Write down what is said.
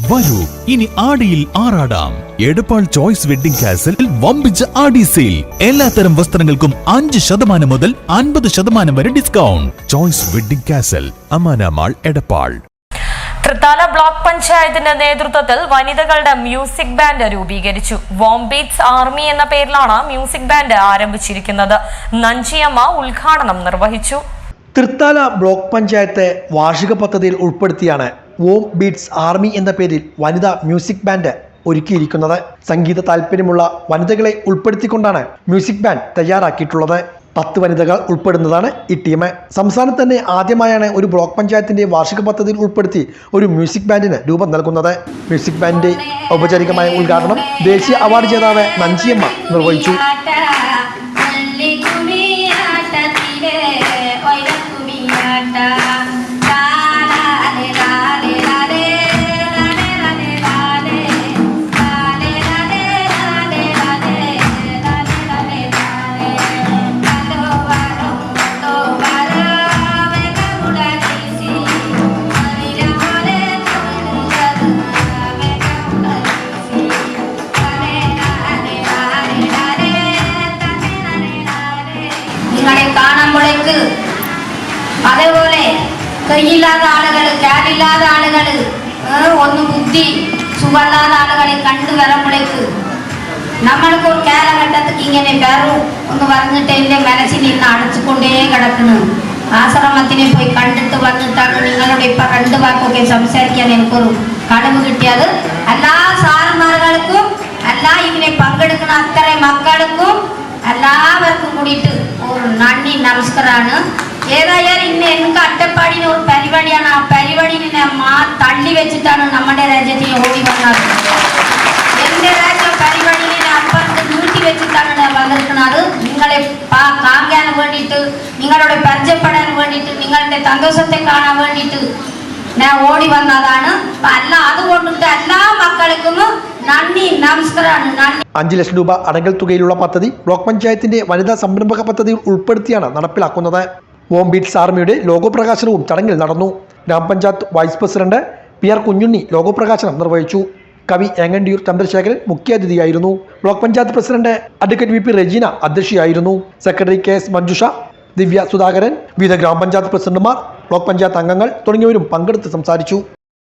വരൂ. ഇനി ആടിയിൽ ആറാടാം. എടപ്പാൾ ചോയ്സ് വെഡിംഗ് കാസിൽ വമ്പിച്ച ആടി സെയിൽ. എല്ലാത്തരം വസ്ത്രങ്ങൾക്കും അഞ്ച് ശതമാനം മുതൽ അൻപത് ശതമാനം വരെ discount. Choice wedding castle Amana mall Edappal. Thrithala block പഞ്ചായത്തിന്റെ നേതൃത്വത്തിൽ വനിതകളുടെ മ്യൂസിക് ബാൻഡ് രൂപീകരിച്ചു. വോംബീറ്റ്സ് ആർമി എന്ന പേരിലാണ് മ്യൂസിക് ബാൻഡ് ആരംഭിച്ചിരിക്കുന്നത്. നഞ്ചിയമ്മ ഉദ്ഘാടനം നിർവഹിച്ചു. തൃത്താല ബ്ലോക്ക് പഞ്ചായത്തെ വാർഷിക പദ്ധതിയിൽ ഉൾപ്പെടുത്തിയാണ് വോം ബീറ്റ്സ് ആർമി എന്ന പേരിൽ വനിതാ മ്യൂസിക് ബാൻഡ് ഒരുക്കിയിരിക്കുന്നത്. സംഗീത താല്പര്യമുള്ള വനിതകളെ ഉൾപ്പെടുത്തിക്കൊണ്ടാണ് മ്യൂസിക് ബാൻഡ് തയ്യാറാക്കിയിട്ടുള്ളത്. പത്ത് വനിതകൾ ഉൾപ്പെടുന്നതാണ് ഈ ടീം. സംസ്ഥാനത്ത് തന്നെ ആദ്യമായാണ് ഒരു ബ്ലോക്ക് പഞ്ചായത്തിന്റെ വാർഷിക പദ്ധതിയിൽ ഉൾപ്പെടുത്തി ഒരു മ്യൂസിക് ബാൻഡിന് രൂപം നൽകുന്നത്. മ്യൂസിക് ബാൻഡിന്റെ ഔപചാരികമായ ഉദ്ഘാടനം ദേശീയ അവാർഡ് ജേതാവ് നഞ്ചിയമ്മ നിർവഹിച്ചു. നിങ്ങളെ കാണുമ്പോഴേക്ക് അതേപോലെ കൈയില്ലാത്ത ആളുകൾ കാലില്ലാത്ത ആളുകൾ ഒന്ന് ബുദ്ധി സുഖമില്ലാത്ത ആളുകളെ കണ്ടു വരുമ്പോഴേക്ക് നമ്മൾക്ക് ഒരു കാലഘട്ടത്തിൽ ഇങ്ങനെ വരും എന്ന് പറഞ്ഞിട്ട് എൻ്റെ മനസ്സിൽ ഇന്ന് അടച്ചുകൊണ്ടേ കിടക്കുന്നു ആശ്രമത്തിനെ പോയി കണ്ടിട്ട് വന്നിട്ടാണ് നിങ്ങളുടെ ഇപ്പൊ രണ്ട് വാക്കൊക്കെ സംസാരിക്കാൻ എനിക്കൊരു കഴിവ് കിട്ടിയത് എല്ലാ സാറന്മാർക്കും എല്ലാ ഇതിനെ പങ്കെടുക്കുന്ന അത്ര മക്കൾക്കും കൂടിയിട്ട് നന്ദി നമസ്കാരമാണ് ഏതായാലും ഇന്ന് എനിക്ക് അട്ടപ്പാടിന് ഒരു പരിപാടിയാണ്. ആ പരിപാടിനെ മാ തള്ളി വെച്ചിട്ടാണ് നമ്മുടെ രാജ്യത്തിന് ഓടി വന്നത്. എന്റെ രാജ്യം പരിപാടിനെ അപ്പുറത്ത് നീട്ടി വെച്ചിട്ടാണ് വന്നിരിക്കുന്നത്. നിങ്ങളെ കാണിക്കാൻ വേണ്ടിയിട്ട് നിങ്ങളോട് പരിചയപ്പെടാൻ വേണ്ടിയിട്ട് നിങ്ങളുടെ സന്തോഷത്തെ കാണാൻ വേണ്ടിയിട്ട് ഞാൻ ഓടി വന്നതാണ്. അല്ല അതുകൊണ്ടിട്ട് എല്ലാ മക്കൾക്കും നന്ദി ലക്ഷം രൂപ അടങ്കൽ തുകയിലുള്ള പദ്ധതി ബ്ലോക്ക് പഞ്ചായത്തിന്റെ വനിതാ സംരംഭക പദ്ധതിയിൽ ഉൾപ്പെടുത്തിയാണ് നടപ്പിലാക്കുന്നത്. ഓം ബീറ്റ്സ് ആർമിയുടെ ലോഗോ പ്രകാശനവും ചടങ്ങിൽ നടന്നു. ഗ്രാമപഞ്ചായത്ത് vice president P R Kunhunni logo പ്രകാശനം നിർവഹിച്ചു. കവി Engandiyur Chandrasekharan മുഖ്യാതിഥിയായിരുന്നു. Block panchayat president advocate V P Rejeena അധ്യക്ഷയായിരുന്നു. Secretary K S Manjusha Divya Sudhakaran വിവിധ ഗ്രാമപഞ്ചായത്ത് പ്രസിഡന്റുമാർ ബ്ലോക്ക് പഞ്ചായത്ത് അംഗങ്ങൾ തുടങ്ങിയവരും പങ്കെടുത്ത് സംസാരിച്ചു.